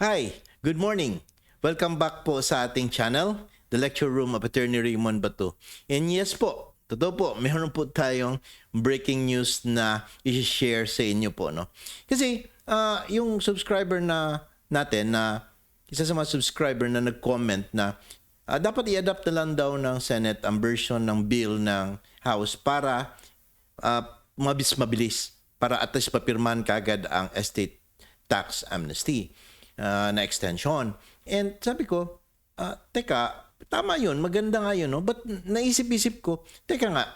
Hi, good morning. Welcome back po sa ating channel, The Lecture Room of Attorney Raymond Bato. And yes po, totoo po, meron po tayong breaking news na i-share sa inyo po. No? Kasi ah, yung subscriber na natin na isa sa mga subscriber na nag-comment na ah, dapat i-adapt na lang daw ng Senate ang version ng bill ng House para uh, mabis mabilis para at least papirman kagad ang estate tax amnesty uh, na extension. And sabi ko, ah, teka, tama yun, maganda nga yun, no? But naisip-isip ko, teka nga,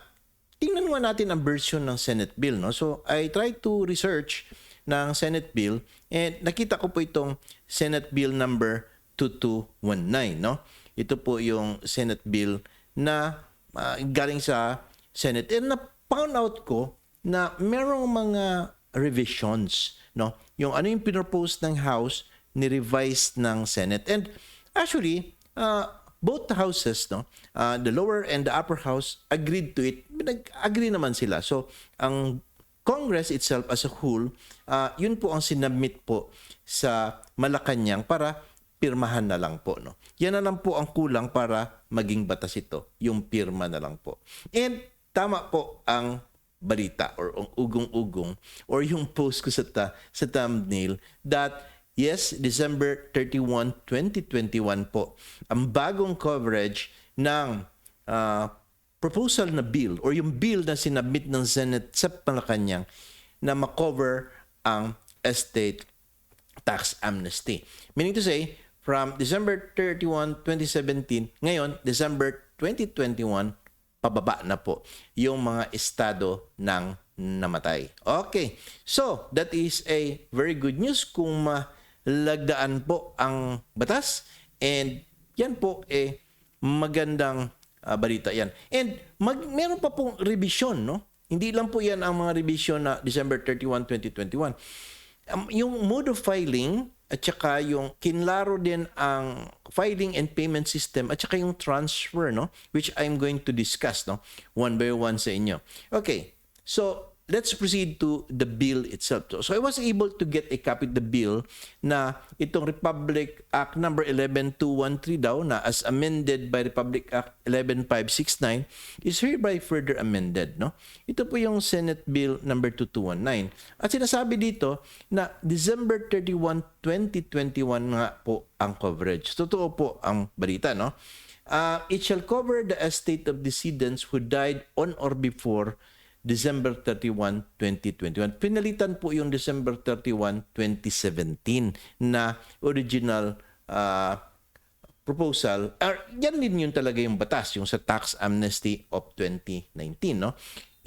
tingnan nga natin ang version ng Senate bill, no? So, I tried to research ng Senate bill and nakita ko po itong Senate bill number 2219, no? Ito po yung Senate bill na ah, galing sa Senate. And na-found out ko na merong mga revisions, no? Yung ano yung pinropose ng House, ni-revise ng Senate. And actually, uh, both houses, no, uh, the lower and the upper house agreed to it. Nag-agree naman sila. So, ang Congress itself as a whole, uh, yun po ang sinabmit po sa Malacanang para pirmahan na lang po. No? Yan na lang po ang kulang para maging batas ito. Yung pirma na lang po. And tama po ang balita or ang ugong-ugong or yung post ko sa, ta- sa thumbnail that yes, December 31, 2021 po, ang bagong coverage ng ah, proposal na bill or yung bill na sinabit ng Senate sa Malacanang na makover ang estate tax amnesty. Meaning to say, from December 31, 2017, ngayon, December 2021, pababa na po yung mga estado ng namatay. Okay. So, that is a very good news kung malagdaan po ang batas and yan po eh magandang ah, balita yan. And mag, meron pa pong revision, no? Hindi lang po yan ang mga revision na December 31, 2021. Um, yung mode of filing at saka yung kinlaro din ang filing and payment system at saka yung transfer no which I'm going to discuss no one by one sa inyo. Okay. So let's proceed to the bill itself. So, so I was able to get a copy of the bill na itong Republic Act number 11213 daw na as amended by Republic Act 11569 is hereby further amended, no? Ito po yung Senate Bill number 2219. At sinasabi dito na December 31, 2021 nga po ang coverage. Totoo po ang balita, no? Uh, it shall cover the estate of decedents who died on or before December 31, 2021. Pinalitan po yung December 31, 2017 na original uh, proposal. Uh, yan din yun talaga yung batas, yung sa tax amnesty of 2019. No?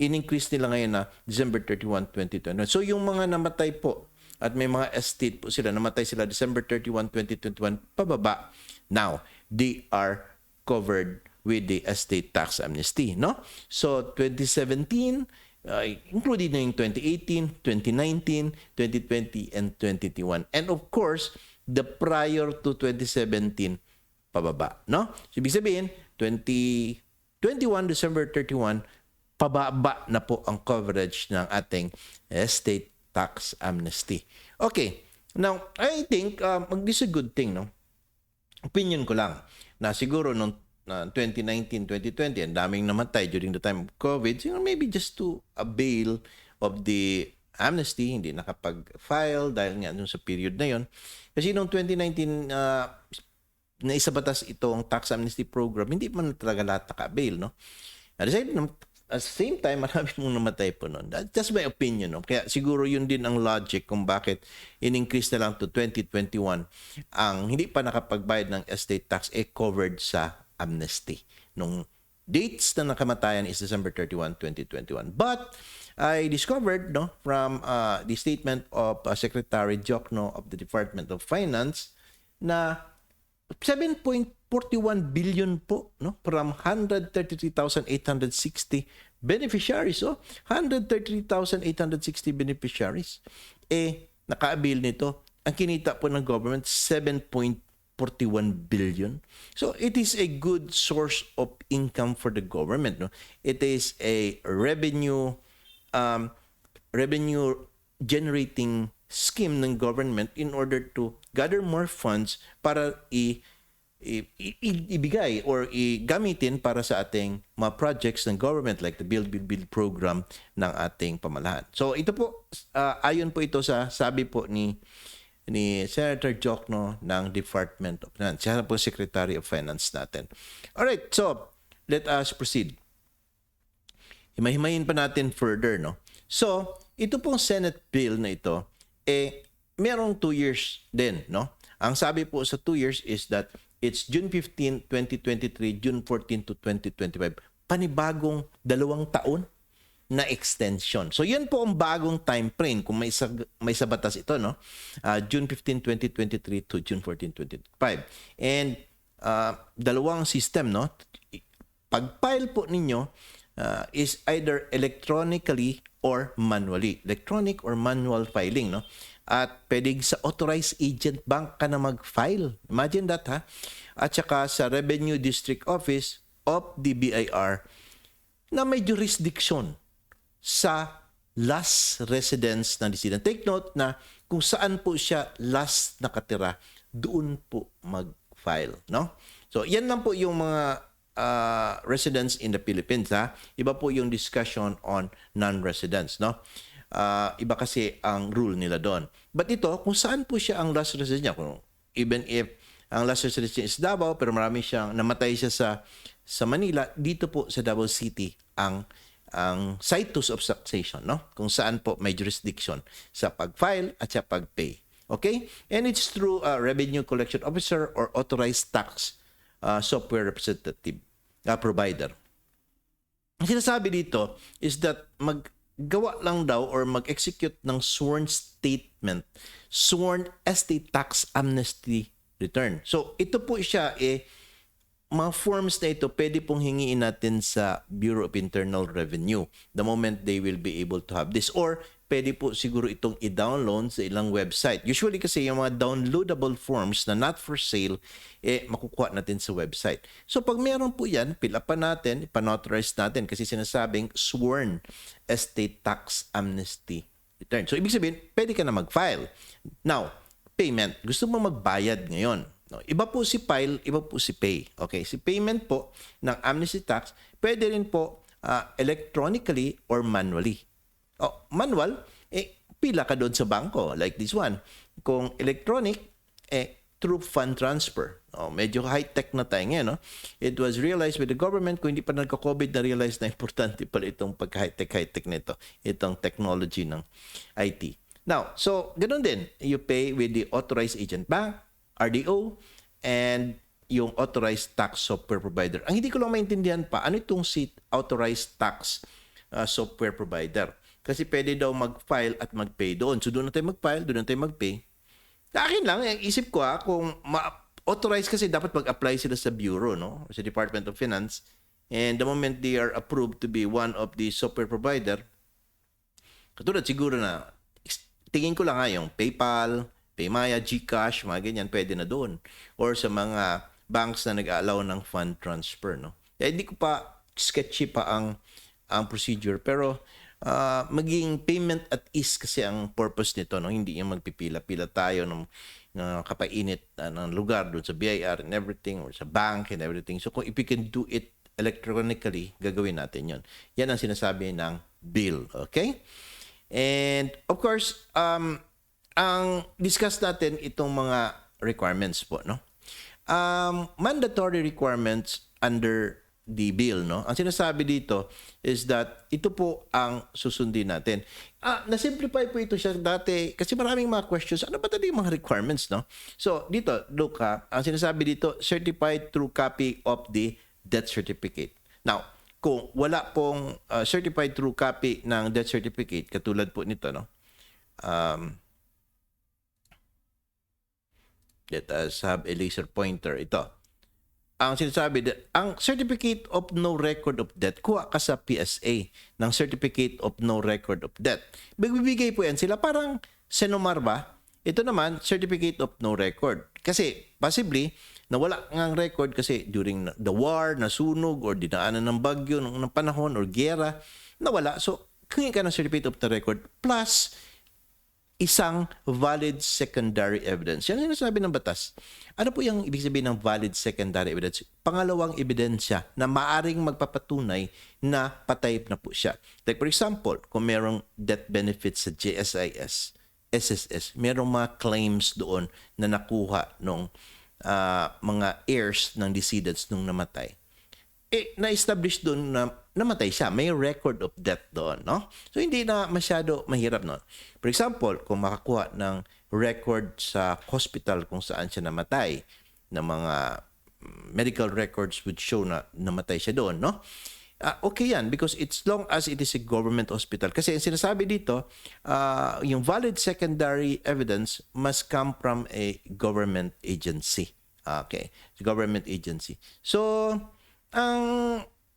In-increase nila ngayon na December 31, 2021. So yung mga namatay po at may mga estate po sila, namatay sila December 31, 2021, pababa. Now, they are covered with the estate tax amnesty, no? So 2017 uh, included na yung 2018, 2019, 2020 and 2021. And of course, the prior to 2017 pababa, no? So ibig sabihin 2021 December 31 pababa na po ang coverage ng ating estate tax amnesty. Okay. Now, I think um, this is a good thing, no? Opinion ko lang na siguro nung uh, 2019, 2020, ang daming namatay during the time of COVID, siguro maybe just to avail of the amnesty, hindi nakapag-file dahil nga dun sa period na yon. Kasi noong 2019, uh, na isa batas itong tax amnesty program, hindi man talaga lahat naka-avail, no? At the same, time, marami mong namatay po noon. That's my opinion. No? Kaya siguro yun din ang logic kung bakit in-increase na lang to 2021 ang hindi pa nakapagbayad ng estate tax eh covered sa amnesty. Nung dates na nakamatayan is December 31, 2021. But I discovered no from uh, the statement of uh, Secretary Jokno of the Department of Finance na 7.41 billion po no from 133,860 beneficiaries oh 133,860 beneficiaries eh naka-avail nito ang kinita po ng government 7.41 billion so it is a good source of income for the government no it is a revenue um, revenue generating scheme ng government in order to gather more funds para i i- i- ibigay or igamitin para sa ating mga projects ng government like the Build Build Build program ng ating pamahalaan. So ito po ah, ayon po ito sa sabi po ni ni Senator Jokno ng Department of Finance. Siya po Secretary of Finance natin. Alright, so let us proceed. Himahimayin pa natin further, no? So, ito pong Senate bill na ito, eh, merong two years din, no? Ang sabi po sa two years is that it's June 15, 2023, June 14 to 2025. Panibagong dalawang taon na extension. So, yun po ang bagong time frame kung may sa, may sa batas ito, no? Ah, June 15, 2023 to June 14, 2025. And ah, dalawang system, no? Pag-file po ninyo uh, is either electronically or manually. Electronic or manual filing, no? At pwedeng sa authorized agent bank ka na mag-file. Imagine that, ha? At saka sa Revenue District Office of the BIR na may jurisdiction sa last residence ng resident. Take note na kung saan po siya last nakatira, doon po mag-file, no? So, yan lang po yung mga uh, residents in the Philippines, ha? Iba po yung discussion on non-residents, no? Uh, iba kasi ang rule nila doon. But ito, kung saan po siya ang last residence niya, kung even if ang last residence niya is Davao, pero marami siyang namatay siya sa sa Manila, dito po sa Davao City ang ang situs of succession, no? Kung saan po may jurisdiction sa pag-file at sa pag-pay. Okay? And it's through a revenue collection officer or authorized tax uh, software representative uh, provider. Ang sinasabi dito is that maggawa lang daw or mag-execute ng sworn statement, sworn estate tax amnesty return. So ito po siya eh mga forms na ito pwede pong hingiin natin sa Bureau of Internal Revenue the moment they will be able to have this or pwede po siguro itong i-download sa ilang website. Usually kasi yung mga downloadable forms na not for sale, eh, makukuha natin sa website. So pag meron po yan, fill pa natin, ipanauthorize natin kasi sinasabing sworn estate tax amnesty return. So ibig sabihin, pwede ka na mag-file. Now, payment. Gusto mo magbayad ngayon. No, iba po si file, iba po si pay. Okay, si payment po ng amnesty tax, pwede rin po ah, electronically or manually. Oh, manual, eh, pila ka doon sa bangko, like this one. Kung electronic, eh, through fund transfer. Oh, medyo high-tech na tayo ngayon. No? It was realized with the government, kung hindi pa nagka-COVID, na-realize na importante pala itong pag-high-tech, high-tech nito, itong technology ng IT. Now, so, ganun din. You pay with the authorized agent bank, RDO, and yung authorized tax software provider. Ang hindi ko lang maintindihan pa, ano itong si authorized tax uh, software provider? Kasi pwede daw mag-file at mag-pay doon. So doon na tayo mag-file, doon na tayo mag-pay. Sa akin lang, yung isip ko ha, kung ma-authorize kasi dapat mag-apply sila sa bureau, no? Sa Department of Finance. And the moment they are approved to be one of the software provider, katulad siguro na, tingin ko lang nga yung PayPal, Paymaya, GCash, mga ganyan, pwede na doon. Or sa mga banks na nag-allow ng fund transfer, no? Eh, hindi ko pa sketchy pa ang ang procedure. Pero ah, maging payment at ease kasi ang purpose nito no? Hindi yung magpipila-pila tayo ng ng kapainit ah, ng lugar doon sa BIR and everything or sa bank and everything. So kung if we can do it electronically gagawin natin yon yan ang sinasabi ng bill okay? And of course um ang discuss natin itong mga requirements po no um, mandatory requirements under the bill, no? Ang sinasabi dito is that ito po ang susundin natin. Ah, na-simplify po ito siya dati kasi maraming mga questions. Ano ba talaga yung mga requirements, no? So, dito, look ha, ang sinasabi dito, certified true copy of the death certificate. Now, kung wala pong uh, certified true copy ng death certificate, katulad po nito, no? Um, let us have a laser pointer. Ito. Ang sinasabi, ang Certificate of No Record of Death, kuha ka sa PSA ng Certificate of No Record of Death. Magbibigay po yan sila parang Senomar ba? Ito naman, Certificate of No Record. Kasi, possibly, nawala ng record kasi during the war, nasunog, or dinaanan ng bagyo ng, ng panahon, or gera, nawala. So, kung ka ng Certificate of No Record, plus, isang valid secondary evidence. Yan ang sinasabi ng batas. Ano po yung ibig sabihin ng valid secondary evidence? Pangalawang ebidensya na maaring magpapatunay na patay na po siya. Like for example, kung merong death benefits sa JSIS, SSS, merong mga claims doon na nakuha ng mga heirs ng decedents nung namatay eh, na-establish doon na namatay siya. May record of death doon, no? So, hindi na masyado mahirap noon. For example, kung makakuha ng record sa hospital kung saan siya namatay, ng mga medical records would show na namatay siya doon, no? Ah, okay yan because it's long as it is a government hospital. Kasi ang sinasabi dito, ah, yung valid secondary evidence must come from a government agency. Okay, government agency. So, ang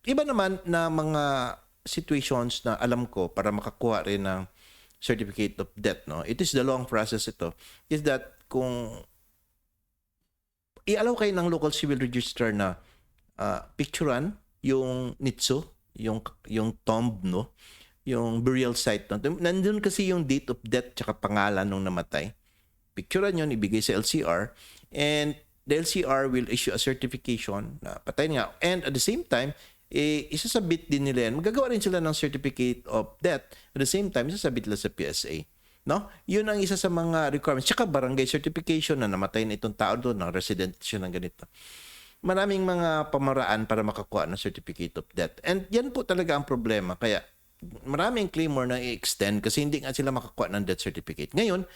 iba naman na mga situations na alam ko para makakuha rin ng certificate of death, no? It is the long process ito. Is that kung i-allow kayo ng local civil registrar na uh, picturean yung nitso, yung yung tomb, no? Yung burial site. No? Nandun kasi yung date of death tsaka pangalan nung namatay. Picturean yun, ibigay sa LCR. And the LCR will issue a certification na patay nga. And at the same time, eh, isasabit din nila yan. Magagawa rin sila ng certificate of death. At the same time, isasabit nila sa PSA. No? Yun ang isa sa mga requirements. Tsaka barangay certification na namatay na itong tao doon, ng resident siya ng ganito. Maraming mga pamaraan para makakuha ng certificate of death. And yan po talaga ang problema. Kaya maraming claimor na i-extend kasi hindi nga sila makakuha ng death certificate. Ngayon,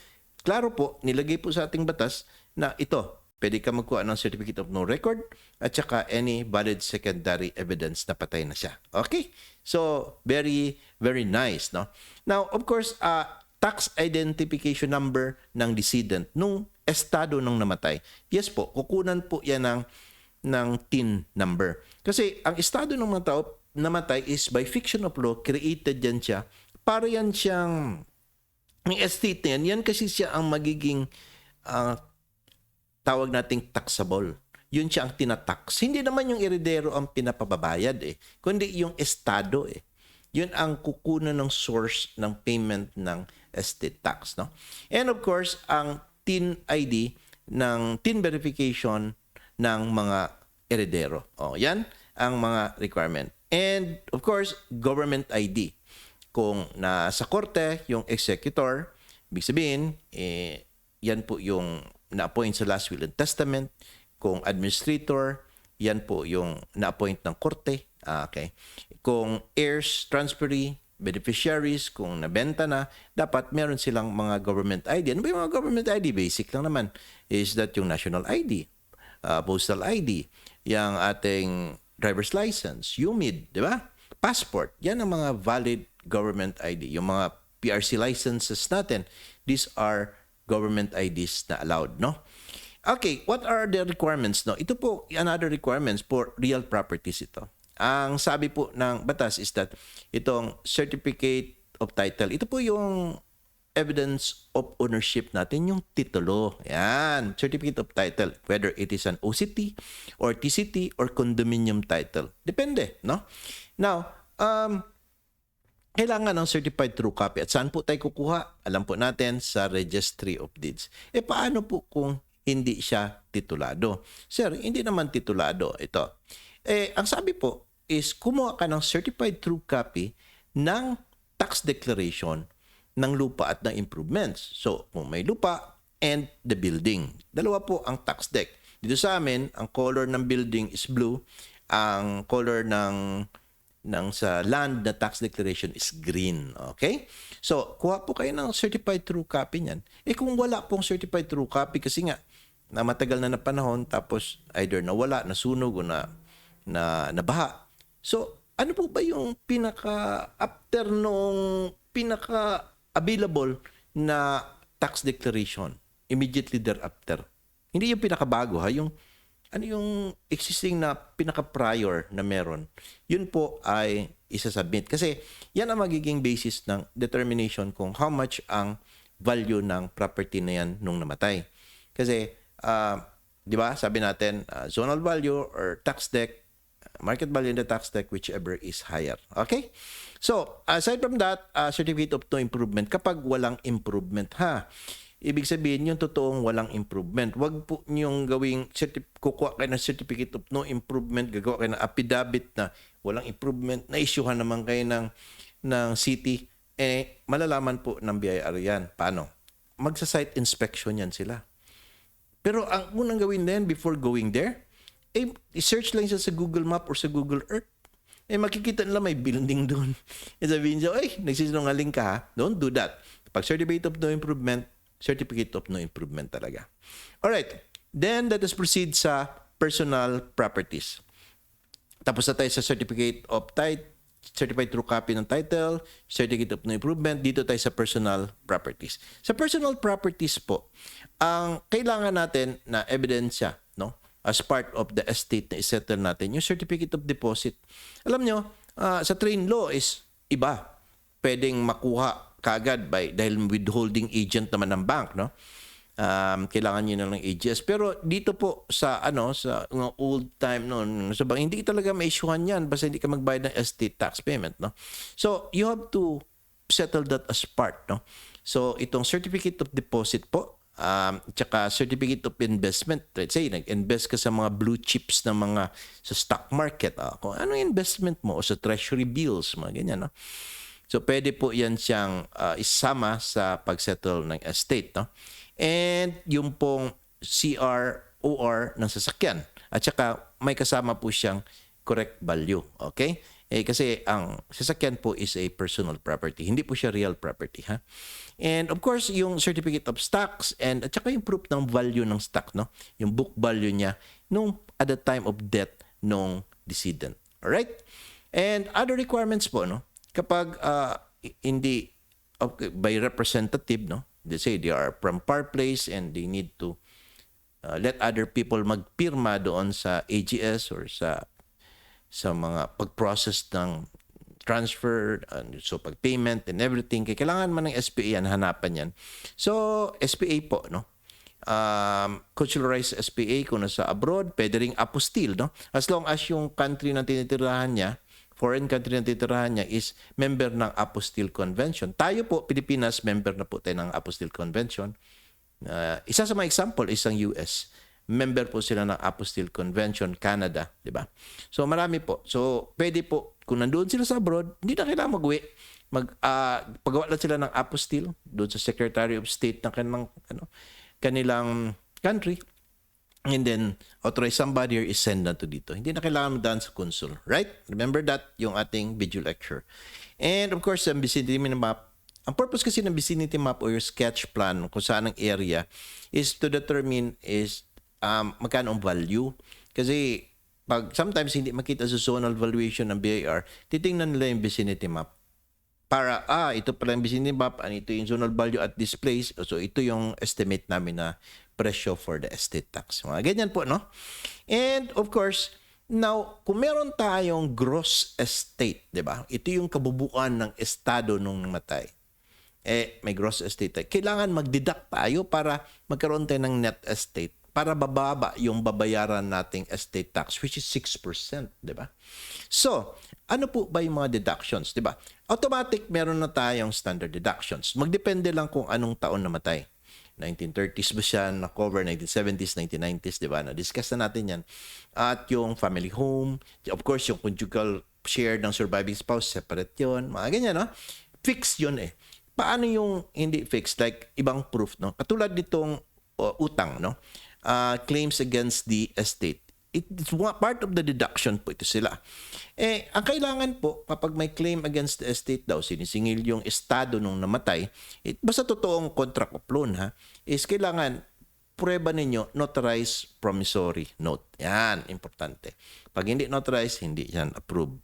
klaro po, nilagay po sa ating batas na ito, pwede ka magkuha ng certificate of no record at saka any valid secondary evidence na patay na siya. Okay? So, very, very nice, no? Now, of course, uh, tax identification number ng decedent nung estado nung namatay. Yes po, kukunan po yan ng, ng TIN number. Kasi ang estado ng mga tao namatay is by fiction of law, created yan siya. Para yan siyang, ang estate na yan, yan kasi siya ang magiging uh, tawag nating taxable. Yun siya ang tinatax. Hindi naman yung eredero ang pinapababayad eh, kundi yung estado eh. Yun ang kukunan ng source ng payment ng estate tax. No? And of course, ang TIN ID ng TIN verification ng mga eredero. O, yan ang mga requirement. And of course, government ID. Kung nasa korte, yung executor, ibig sabihin, eh, yan po yung na-appoint sa last will and testament. Kung administrator, yan po yung na-appoint ng korte. Ah, okay. Kung heirs, transferee, beneficiaries, kung nabenta na, dapat meron silang mga government ID. Ano ba yung mga government ID? Basic lang naman. Is that yung national ID, uh, postal ID, yung ating driver's license, UMID, di ba? Passport. Yan ang mga valid government ID. Yung mga PRC licenses natin, these are government IDs na allowed, no? Okay, what are the requirements, no? Ito po, another requirements for real properties ito. Ang sabi po ng batas is that itong certificate of title, ito po yung evidence of ownership natin, yung titulo. Yan, certificate of title, whether it is an OCT or TCT or condominium title. Depende, no? Now, um, kailangan ng certified true copy. At saan po tayo kukuha? Alam po natin sa Registry of Deeds. E paano po kung hindi siya titulado? Sir, hindi naman titulado ito. Eh, ang sabi po is kumuha ka ng certified true copy ng tax declaration ng lupa at ng improvements. So, kung may lupa and the building. Dalawa po ang tax deck. Dito sa amin, ang color ng building is blue. Ang color ng ng sa land na tax declaration is green. Okay? So, kuha po kayo ng certified true copy niyan. Eh kung wala pong certified true copy kasi nga na matagal na na panahon tapos either nawala, nasunog o na na nabaha. So, ano po ba yung pinaka after nung pinaka available na tax declaration immediately thereafter? Hindi yung pinakabago ha, yung ano yung existing na pinaka-prior na meron, yun po ay isasubmit. Kasi yan ang magiging basis ng determination kung how much ang value ng property na yan nung namatay. Kasi, uh, di ba, sabi natin, uh, zonal value or tax deck, market value in the tax deck, whichever is higher. Okay? So, aside from that, uh, certificate of no improvement, kapag walang improvement, ha? Ibig sabihin, yung totoong walang improvement. Huwag po niyong gawing, kukuha kayo ng certificate of no improvement, gagawa kayo ng affidavit na walang improvement, na-issuehan naman kayo ng, ng city, eh, malalaman po ng BIR yan. Paano? Magsa-site inspection yan sila. Pero ang unang gawin na yan before going there, eh, i-search lang siya sa Google Map or sa Google Earth. Eh, makikita nila may building doon. Eh, sabihin siya, ay, nagsisinungaling ka ha. Don't do that. Pag certificate of no improvement, certificate of no improvement talaga. Alright. Then, let us proceed sa personal properties. Tapos na tayo sa certificate of title, certified true copy ng title, certificate of no improvement, dito tayo sa personal properties. Sa personal properties po, ang kailangan natin na ebidensya, no? As part of the estate na isettle natin, yung certificate of deposit. Alam nyo, ah, sa train law is iba. Pwedeng makuha kaagad by dahil withholding agent naman ng bank, no? um, kailangan niyo na ng AGS. Pero dito po sa ano sa mga old time noon, sa bang hindi talaga ma-issuehan yan basta hindi ka magbayad ng estate tax payment, no? So, you have to settle that as part, no? So, itong certificate of deposit po, um, tsaka certificate of investment. Let's say, nag-invest ka sa mga blue chips na mga sa stock market. Ah, kung ano investment mo o sa treasury bills, mga ganyan, no? So, pwede po yan siyang ah, isama sa pag-settle ng estate, no? And yung pong CROR ng sasakyan. At saka may kasama po siyang correct value. Okay? Eh, kasi ang sasakyan po is a personal property. Hindi po siya real property. Ha? And of course, yung certificate of stocks and at saka yung proof ng value ng stock. No? Yung book value niya nung at the time of death nung decedent. Alright? And other requirements po, no? Kapag uh, hindi okay, by representative, no? they say they are from far place and they need to uh, let other people magpirma doon sa AGS or sa sa mga pag-process ng transfer, and so pag-payment and everything. Kaya kailangan man ng SPA yan, hanapan yan. So, SPA po, no? Um, consularized SPA kung nasa abroad, pwede ring apostille, no? As long as yung country na tinitirahan niya, foreign country na titirahan niya is member ng Apostille Convention. Tayo po, Pilipinas, member na po tayo ng Apostille Convention. Uh, isa sa mga example is ang US. Member po sila ng Apostille Convention, Canada, di ba? So marami po. So pwede po, kung nandoon sila sa abroad, hindi na kailangan mag-uwi. Mag, uh, pagawa lang sila ng Apostille doon sa Secretary of State ng kanilang, ano, kanilang country and then authorize somebody or is send na to dito. Hindi na kailangan magdaan sa consul, right? Remember that, yung ating video lecture. And of course, ang vicinity map, ang purpose kasi ng vicinity map or your sketch plan kung saan ang area is to determine is um, magkano ang value. Kasi pag sometimes hindi makita sa zonal valuation ng BIR, titingnan nila yung vicinity map para ah ito pala yung vicinity map and ito yung zonal value at this place so ito yung estimate namin na presyo for the estate tax mga ganyan po no and of course now kung meron tayong gross estate di ba ito yung kabubuan ng estado nung namatay eh may gross estate kailangan magdeduct tayo para magkaroon tayo ng net estate para bababa yung babayaran nating estate tax which is 6%, 'di ba? So, ano po ba yung mga deductions, 'di ba? Automatic meron na tayong standard deductions. Magdepende lang kung anong taon namatay. 1930s ba siya na-cover, 1970s, 1990s, di ba? Na-discuss na natin yan. At yung family home, of course, yung conjugal share ng surviving spouse, separate yon Mga ganyan, no? Fixed yun eh. Paano yung hindi fixed? Like, ibang proof, no? Katulad nitong uh, utang, no? uh, claims against the estate. It's one, part of the deduction po ito sila. Eh, ang kailangan po, kapag may claim against the estate daw, sinisingil yung estado nung namatay, it, basta totoong contract of loan ha, is kailangan prueba ninyo notarized promissory note. Yan, importante. Pag hindi notarized, hindi yan approved.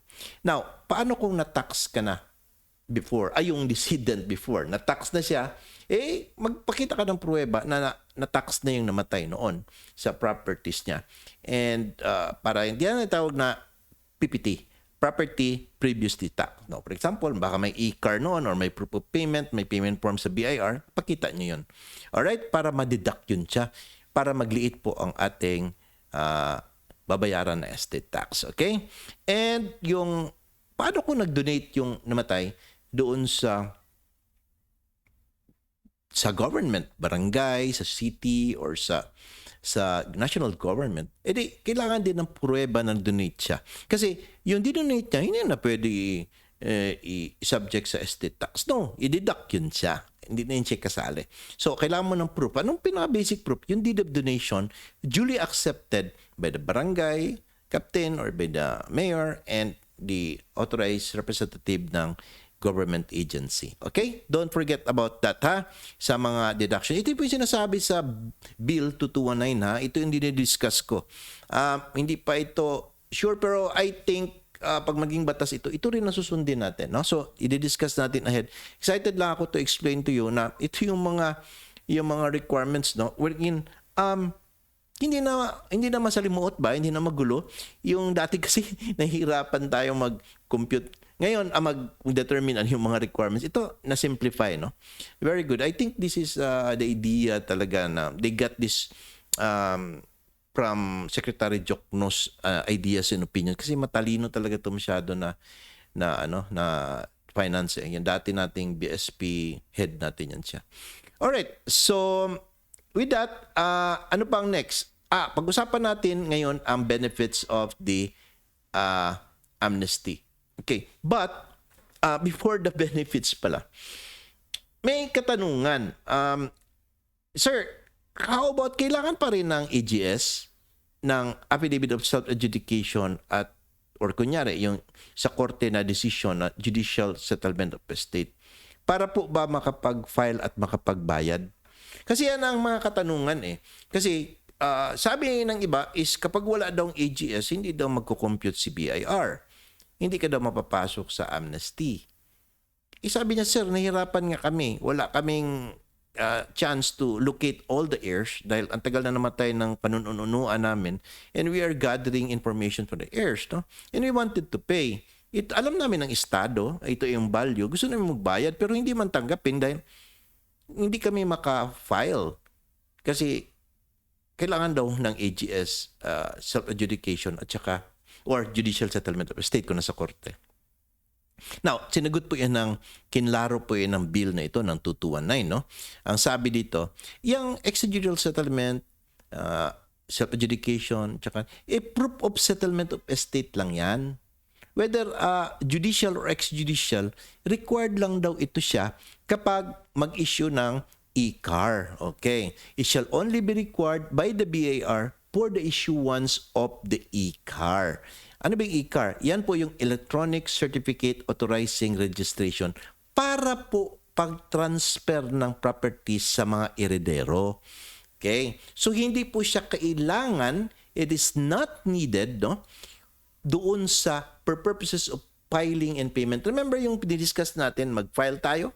Now, paano kung na-tax ka na before, ay yung decedent before, na-tax na siya, eh, magpakita ka ng pruweba na na-tax na yung namatay noon sa properties niya. And uh, para hindi na tawag na PPT, property previously taxed. No, for example, baka may e-car noon or may proof of payment, may payment form sa BIR, pakita niyo yun. Alright? Para ma-deduct yun siya. Para magliit po ang ating uh, babayaran na estate tax. Okay? And yung, paano kung nag-donate yung namatay doon sa sa government, barangay, sa city, or sa sa national government, edi kailangan din ng pruweba na donate siya. Kasi yung dinonate niya, hindi na pwede eh, i-subject sa estate tax. No, i-deduct yun siya. Hindi na yun siya kasali. So, kailangan mo ng proof. Anong pinaka-basic proof? Yung deed of donation duly accepted by the barangay captain or by the mayor and the authorized representative ng government agency. Okay? Don't forget about that ha sa mga deduction. Ito po yung sinasabi sa Bill 2219 ha. Ito yung dinidiscuss ko. Ah, hindi pa ito sure pero I think ah, pag maging batas ito, ito rin ang susundin natin. No? So, i-discuss natin ahead. Excited lang ako to explain to you na ito yung mga yung mga requirements no wherein um hindi na hindi na masalimuot ba, hindi na magulo. Yung dati kasi nahihirapan tayong mag-compute. Ngayon, ang mag-determine ano yung mga requirements. Ito na simplify, no? Very good. I think this is uh, the idea talaga na they got this um, from Secretary Jokno's uh, ideas and opinion kasi matalino talaga to masyado na na ano na finance eh. Yung dati nating BSP head natin yan siya. Alright, so with that, uh, ano pang next? Ah, pag-usapan natin ngayon ang benefits of the uh, amnesty. Okay, but uh, before the benefits pala, may katanungan. Um, sir, how about kailangan pa rin ng AGS ng affidavit of self-adjudication at or kunyari yung sa korte na decision na judicial settlement of estate para po ba makapag-file at makapagbayad? Kasi yan ang mga katanungan eh. Kasi ah, sabi ng iba is kapag wala daw AGS, hindi daw magko-compute si BIR. Hindi ka daw mapapasok sa amnesty. Eh, sabi niya, sir, nahirapan nga kami. Wala kaming uh, chance to locate all the heirs dahil ang tagal na namatay ng panununuan namin and we are gathering information from the heirs. No? And we wanted to pay. It, alam namin ng Estado, ito yung value. Gusto namin magbayad pero hindi man tanggapin dahil hindi kami maka-file. Kasi kailangan daw ng AGS uh, self-adjudication at saka or judicial settlement of estate kung nasa korte. Now, sinagot po yan ng, kinlaro po yan ng bill na ito ng 2219, no? Ang sabi dito, yung extrajudicial settlement, uh, self-adjudication, tsaka, eh, proof of settlement of estate lang yan. Whether uh, judicial or extrajudicial, required lang daw ito siya kapag mag-issue ng e-car. Okay. It shall only be required by the BAR for the issuance of the e-car. Ano ba yung e-car? Yan po yung Electronic Certificate Authorizing Registration para po pag-transfer ng properties sa mga eredero. Okay? So, hindi po siya kailangan, it is not needed, no? Doon sa, for purposes of filing and payment. Remember yung dinidiscuss natin, mag-file tayo,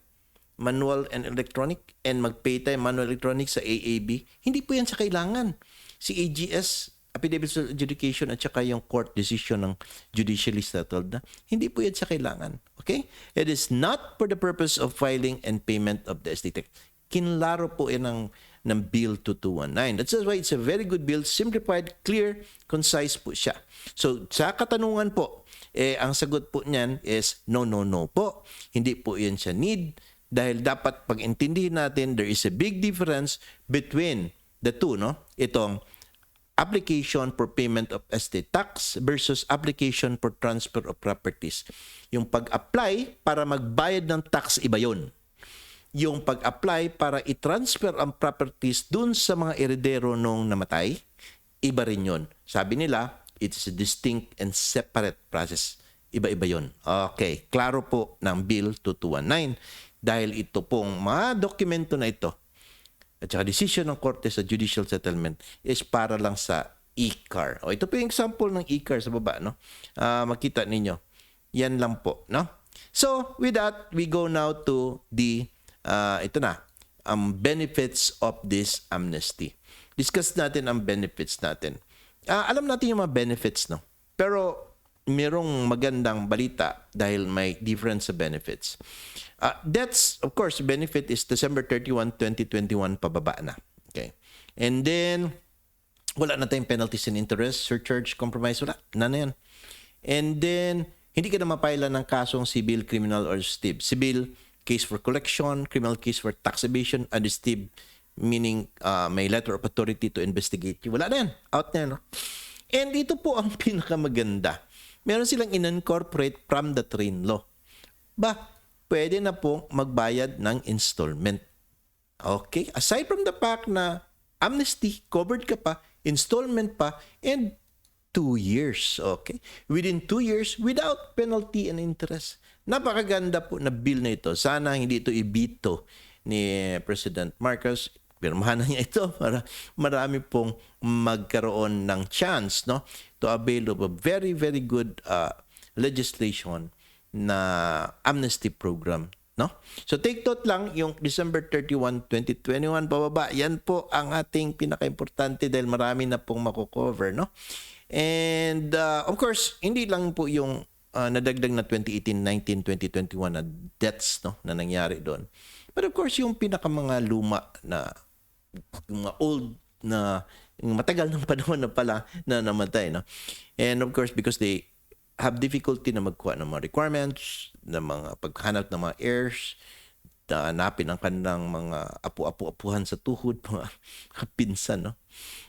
manual and electronic, and mag-pay tayo manual electronic sa AAB. Hindi po yan sa kailangan si AGS, affidavit of adjudication at saka yung court decision ng judicially settled na, hindi po yan siya kailangan. Okay? It is not for the purpose of filing and payment of the estate tax. Kinlaro po yan ng, ng Bill 2219. That's why it's a very good bill, simplified, clear, concise po siya. So, sa katanungan po, eh, ang sagot po niyan is no, no, no po. Hindi po yan siya need dahil dapat pag-intindihin natin there is a big difference between the two, no? Itong application for payment of estate tax versus application for transfer of properties. Yung pag-apply para magbayad ng tax, iba yun. Yung pag-apply para i-transfer ang properties dun sa mga eredero nung namatay, iba rin yun. Sabi nila, it's a distinct and separate process. Iba-iba yun. Okay, klaro po ng Bill 2219 dahil ito pong mga dokumento na ito at saka decision ng korte sa judicial settlement is para lang sa e-car. O ito po yung example ng e-car sa baba, no? Ah, makita ninyo. Yan lang po, no? So, with that, we go now to the ah, ito na, ang benefits of this amnesty. Discuss natin ang benefits natin. Ah, alam natin yung mga benefits, no? Pero merong magandang balita dahil may difference sa benefits. Uh, that's, of course, benefit is December 31, 2021 pababa na. Okay. And then, wala na tayong penalties and interest, surcharge, compromise, wala. Na yan. And then, hindi ka na mapailan ng kasong civil, criminal, or STIB. Civil, case for collection, criminal case for tax evasion, and STIB, meaning uh, may letter of authority to investigate you. Wala na yan. Out na yan. No? And dito po ang pinakamaganda. Meron silang in-incorporate from the train law. Ba, pwede na pong magbayad ng installment. Okay? Aside from the fact na amnesty, covered ka pa, installment pa, and two years. Okay? Within two years, without penalty and interest. Napakaganda po na bill na ito. Sana hindi ito ibito ni President Marcos. Pirmahan na niya ito para marami pong magkaroon ng chance no to avail of a very very good uh, legislation na amnesty program no? So take note lang yung December 31 2021 bababa. Yan po ang ating pinakaimportante dahil marami na pong mako-cover no? And uh, of course hindi lang po yung uh, nadagdag na 2018 19 2021 na deaths no? Na nangyari doon. But of course yung pinaka mga luma na yung mga old na yung matagal ng panahon na pala na namatay no? And of course because they have difficulty na magkuha ng mga requirements ng mga paghanap ng mga heirs na hanapin ang kanilang mga apu-apu-apuhan sa tuhod mga pinsan no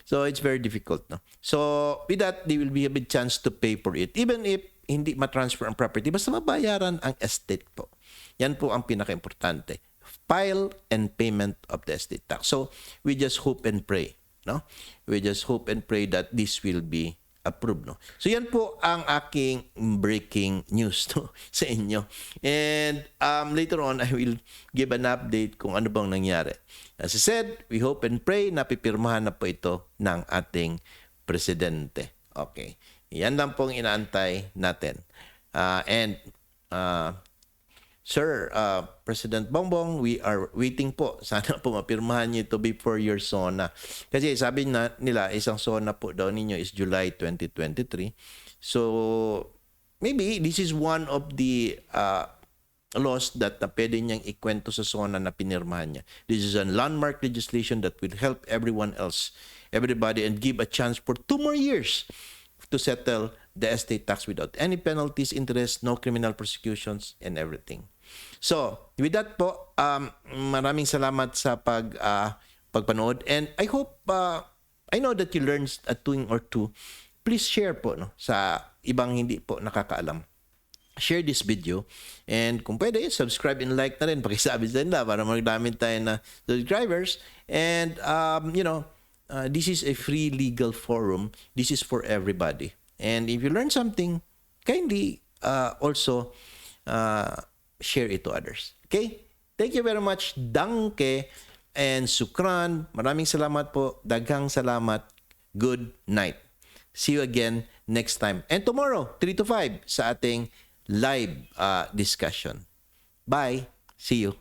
so it's very difficult no so with that they will be a big chance to pay for it even if hindi ma-transfer ang property basta mabayaran ang estate po yan po ang pinaka-importante file and payment of the estate tax. So we just hope and pray, no? We just hope and pray that this will be approved, no? So yan po ang aking breaking news no, sa inyo. And um, later on, I will give an update kung ano bang nangyari. As I said, we hope and pray na pipirmahan na po ito ng ating presidente. Okay. Yan lang pong inaantay natin. Uh, and uh, Sir, uh, President Bongbong, we are waiting po. Sana po mapirmahan niyo ito before your SONA. Kasi sabi na nila, isang SONA po daw ninyo is July 2023. So, maybe this is one of the uh, laws that na pwede niyang ikwento sa SONA na pinirmahan niya. This is a landmark legislation that will help everyone else, everybody, and give a chance for two more years to settle the estate tax without any penalties, interest, no criminal prosecutions, and everything. So, with that po, um, maraming salamat sa pag, uh, pagpanood. And I hope, uh, I know that you learned a thing or two. Please share po no, sa ibang hindi po nakakaalam. Share this video. And kung pwede, subscribe and like na rin. Pakisabi sa nila para magdamit tayo na subscribers. And, um, you know, uh, this is a free legal forum. This is for everybody. And if you learn something, kindly uh, also uh, share it to others. Okay? Thank you very much. Danke and sukran. Maraming salamat po. Daghang salamat. Good night. See you again next time. And tomorrow, 3 to 5 sa ating live uh, discussion. Bye. See you.